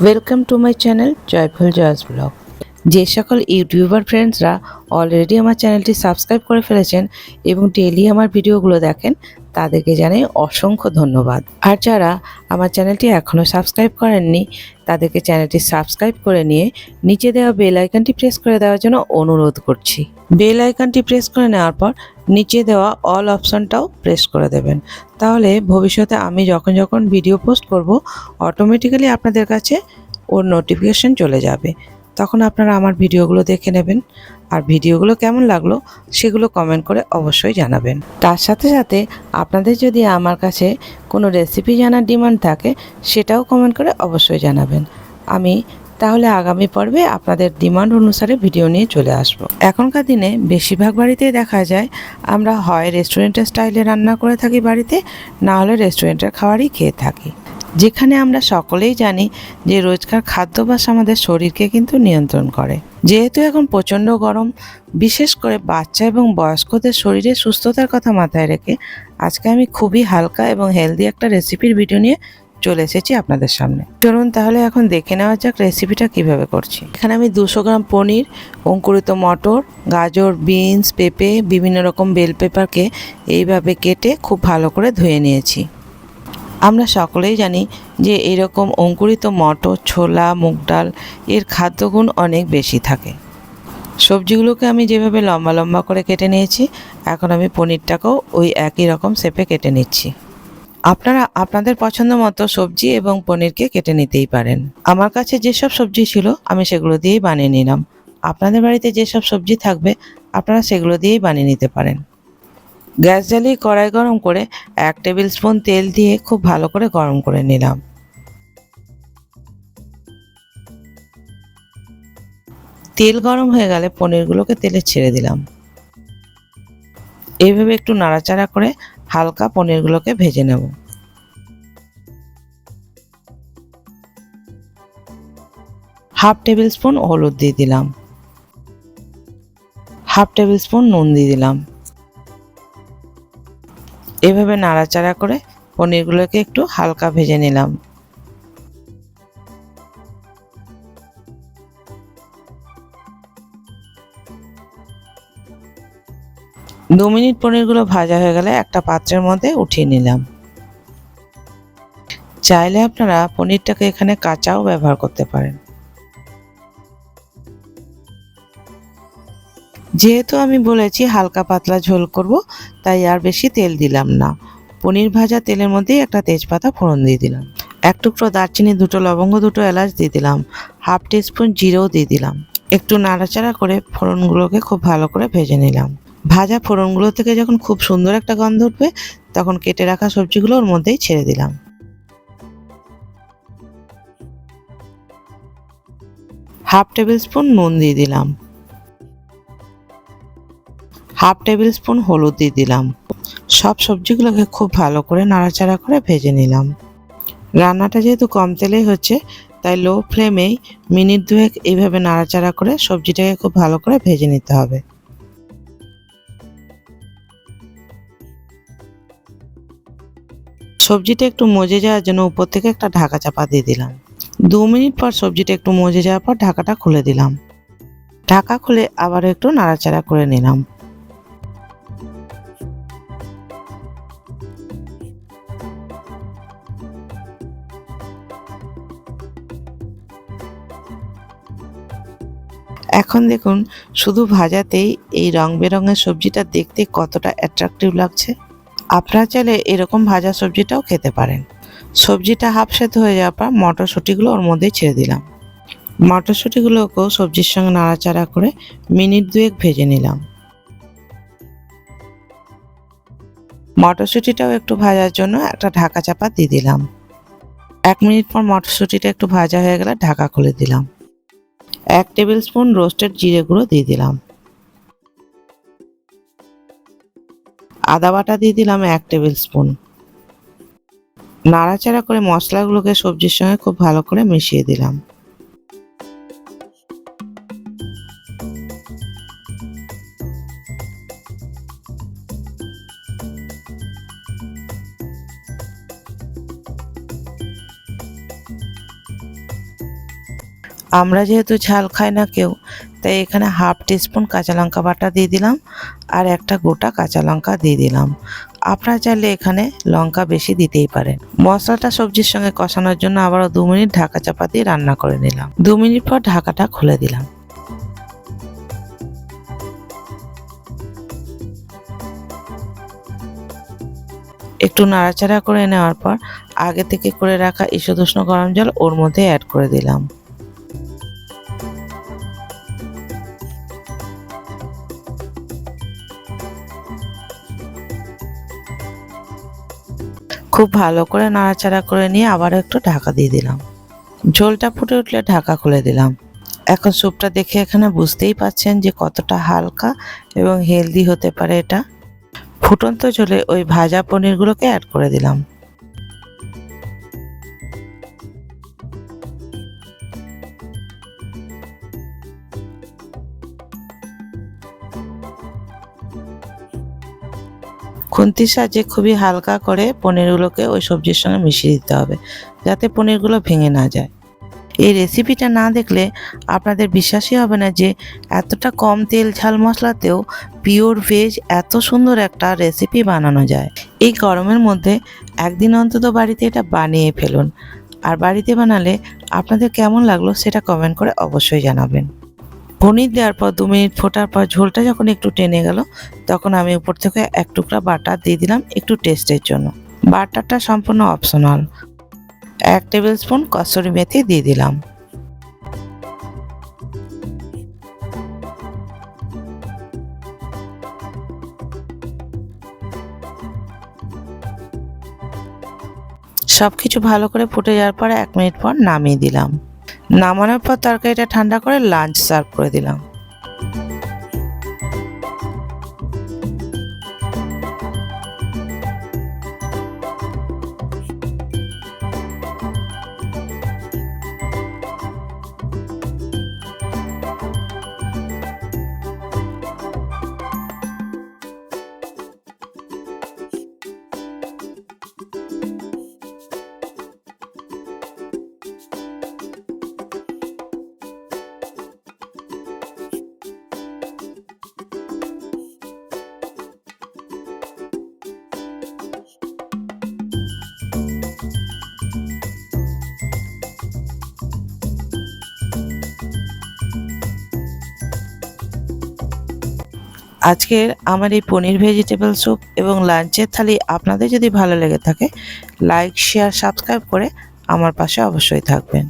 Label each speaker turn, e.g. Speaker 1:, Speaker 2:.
Speaker 1: welcome to my channel joyful joyous blog যে সকল YouTuber ফ্রেন্ডসরা already আমার চ্যানেলটি সাবস্ক্রাইব করে ফেলেছেন এবং ডেলি আমার ভিডিওগুলো দেখেন, তাদেরকে জানাই অসংখ্য ধন্যবাদ। আর যারা আমার চ্যানেলটি এখনও সাবস্ক্রাইব করেননি, তাদেরকে চ্যানেলটি সাবস্ক্রাইব করে নিয়ে নিচে দেওয়া বেল আইকনটি প্রেস করে দেওয়ার জন্য অনুরোধ করছি। বেল আইকনটি প্রেস করে নেওয়ার পর নিচে দেওয়া অল অপশনটাও প্রেস করে দেবেন। তাহলে ভবিষ্যতে আমি যখন যখন ভিডিও পোস্ট করব অটোমেটিক্যালি আপনাদের কাছে ওর নোটিফিকেশন চলে যাবে। তখন আপনারা আমার ভিডিওগুলো দেখে নেবেন। আর ভিডিওগুলো কেমন লাগল সেগুলো কমেন্ট করে অবশ্যই জানাবেন। তার সাথে সাথে আপনাদের যদি আমার কাছে কোনো রেসিপি জানার ডিমান্ড থাকে, সেটাও কমেন্ট করে অবশ্যই জানাবেন। আমি তাহলে আগামী পর্বে আপনাদের ডিমান্ড অনুসারে ভিডিও নিয়ে চলে আসব। এখনকার দিনে বেশিরভাগ বাড়িতেই দেখা যায়, আমরা হয় রেস্টুরেন্টের স্টাইলে রান্না করে থাকি বাড়িতে, না হলে রেস্টুরেন্টের খাবারই খেয়ে থাকি। যেখানে আমরা সকলেই জানি যে রোজকার খাদ্যাভ্যাস আমাদের শরীরকে কিন্তু নিয়ন্ত্রণ করে। যেহেতু এখন প্রচণ্ড গরম, বিশেষ করে বাচ্চা এবং বয়স্কদের শরীরে সুস্থতার কথা মাথায় রেখে আজকে আমি খুবই হালকা এবং হেলদি একটা রেসিপির ভিডিও নিয়ে চলে এসেছি আপনাদের সামনে। চলুন তাহলে এখন দেখে নেওয়া যাক রেসিপিটা কীভাবে করছি। এখানে আমি দুশো গ্রাম পনির, অঙ্কুরিত মটর, গাজর বিনস পেঁপে, বিভিন্ন রকম বেল পেপারকে এইভাবে কেটে খুব ভালো করে ধুয়ে নিয়েছি। আমরা সকলেই জানি যে এরকম অঙ্কুরিত মটর, ছোলা, মুগ ডাল, এর খাদ্যগুণ অনেক বেশি থাকে। সবজিগুলোকে আমি যেভাবে লম্বা লম্বা করে কেটে নিয়েছি, এখন আমি পনিরটাকেও ওই একই রকম শেপে কেটে নিচ্ছি। আপনারা আপনাদের পছন্দ মতো সবজি এবং পনিরকে কেটে নিতেই পারেন। আমার কাছে যেসব সবজি ছিল, আমি সেগুলো দিয়েই বানিয়ে নিলাম। আপনাদের বাড়িতে যেসব সবজি থাকবে, আপনারা সেগুলো দিয়েই বানিয়ে নিতে পারেন। গ্যাস জ্বালিয়ে কড়াই গরম করে এক টেবিল স্পুন তেল দিয়ে খুব ভালো করে গরম করে নিলাম। তেল গরম হয়ে গেলে পনিরগুলোকে তেলে ছেড়ে দিলাম। এইভাবে একটু নাড়াচাড়া করে হালকা পনিরগুলোকে ভেজে নেব। হাফ টেবিল স্পুন হলুদ দিয়ে দিলাম। হাফ টেবিল স্পুন নুন দিয়ে দিলাম। এভাবে নাড়াচাড়া করে পনিরগুলোকে একটু হালকা ভেজে নিলাম। দু মিনিট পনিরগুলো ভাজা হয়ে গেলে একটা পাত্রের মধ্যে উঠিয়ে নিলাম। চাইলে আপনারা পনিরটাকে এখানে কাঁচাও ব্যবহার করতে পারেন। যেহেতু আমি বলেছি হালকা পাতলা ঝোল করব, তাই আর বেশি তেল দিলাম না। পনির ভাজা তেলের মধ্যেই একটা তেজপাতা ফোড়ন দিয়ে দিলাম। এক টুকরো দারচিনি, দুটো লবঙ্গ, দুটো এলাচ দিয়ে দিলাম। হাফ টিস্পুন জিরেও দিয়ে দিলাম। একটু নাড়াচাড়া করে ফোড়নগুলোকে খুব ভালো করে ভেজে নিলাম। ভাজা ফোড়নগুলো থেকে যখন খুব সুন্দর একটা গন্ধ উঠবে, তখন কেটে রাখা সবজিগুলো ওর মধ্যেই ছেড়ে দিলাম। হাফ টেবিল স্পুন নুন দিয়ে দিলাম। হাফ টেবিল স্পুন হলুদ দিয়ে দিলাম। সব সবজিগুলোকে খুব ভালো করে নাড়াচাড়া করে ভেজে নিলাম। রান্নাটা যেহেতু কম তেলেই হচ্ছে, তাই লো ফ্লেমেই মিনিট দুয়েক এইভাবে নাড়াচাড়া করে সবজিটাকে খুব ভালো করে ভেজে নিতে হবে। সবজিটা একটু মজে যাওয়ার জন্য উপর থেকে একটা ঢাকা চাপা দিয়ে দিলাম। দু মিনিট পর সবজিটা একটু মজে যাওয়ার পর ঢাকাটা খুলে দিলাম। ঢাকা খুলে আবার একটু নাড়াচাড়া করে নিলাম। এখন দেখুন, শুধু ভাজাতেই এই রং বেরঙের সবজিটা দেখতে কতটা অ্যাট্রাকটিভ লাগছে। আপনারা চাইলে এরকম ভাজা সবজিটাও খেতে পারেন। সবজিটা হাফ সেদ্ধ হয়ে যাওয়ার পর মটরশুঁটিগুলো ওর মধ্যেই ছেড়ে দিলাম। মটরশুঁটিগুলোকেও সবজির সঙ্গে নাড়াচাড়া করে মিনিট দুয়েক ভেজে নিলাম। মটরশুঁটিটাও একটু ভাজার জন্য একটা ঢাকা চাপা দিয়ে দিলাম। এক মিনিট পর মটরশুঁটিটা একটু ভাজা হয়ে গেলে ঢাকা খুলে দিলাম। এক টেবিল স্পুন রোস্টেড জিরে গুঁড়ো দিয়ে দিলাম। আদা বাটা দিয়ে দিলাম এক টেবিল স্পুন নাড়াচাড়া করে মশলাগুলোকে সবজির সঙ্গে খুব ভালো করে মিশিয়ে দিলাম। আমরা যেহেতু ঝাল খাই না কেউ, তাই এখানে হাফ টিস্পুন কাঁচা লঙ্কা বাটা দিয়ে দিলাম আর একটা গোটা কাঁচা লঙ্কা দিয়ে দিলাম। আপনারা চাইলে এখানে লঙ্কা বেশি দিতেই পারেন। মশলাটা সবজির সঙ্গে কষানোর জন্য আবারও দু মিনিট ঢাকা চাপা দিয়ে রান্না করে নিলাম। দু মিনিট পর ঢাকাটা খুলে দিলাম। একটু নাড়াচাড়া করে নেওয়ার পর আগে থেকে করে রাখা ঈষদুষ্ণ গরম জল ওর মধ্যে অ্যাড করে দিলাম। খুব ভালো করে নাড়াচাড়া করে নিয়ে আবারও একটু ঢাকা দিয়ে দিলাম। ঝোলটা ফুটে উঠলে ঢাকা খুলে দিলাম। এখন স্যুপটা দেখে এখানে বুঝতেই পাচ্ছেন যে কতটা হালকা এবং হেলদি হতে পারে এটা। ফুটন্ত ঝোলে ওই ভাজা পনিরগুলোকে অ্যাড করে দিলাম। খুন্তির সাহায্যে খুবই হালকা করে পনিরগুলোকে ওই সবজির সঙ্গে মিশিয়ে দিতে হবে, যাতে পনিরগুলো ভেঙে না যায়। এই রেসিপিটা না দেখলে আপনাদের বিশ্বাসই হবে না যে এতটা কম তেল ঝাল মশলাতেও পিওর ভেজ এত সুন্দর একটা রেসিপি বানানো যায়। এই গরমের মধ্যে একদিন অন্তত বাড়িতে এটা বানিয়ে ফেলুন। আর বাড়িতে বানালে আপনাদের কেমন লাগল সেটা কমেন্ট করে অবশ্যই জানাবেন। পনির দেওয়ার পর দু মিনিট ফোটার পর ঝোলটা যখন একটু টেনে গেল, তখন আমি উপর থেকে এক টুকরা বাটার দিয়ে দিলাম একটু টেস্টের জন্য। বাটারটা সম্পূর্ণ অপশনাল এক টেবিল স্পুন কসুরি মেথি দিয়ে দিলাম। সব কিছু ভালো করে ফুটে যাওয়ার পর এক মিনিট পর নামিয়ে দিলাম। নামানোর পর তরকারিটা ঠান্ডা করে লাঞ্চ সার্ভ করে দিলাম। আজকের আমার এই পনির ভেজিটেবল স্যুপ এবং লাঞ্চের থালি আপনাদের যদি ভালো লেগে থাকে লাইক শেয়ার সাবস্ক্রাইব করে আমার পাশে অবশ্যই থাকবেন।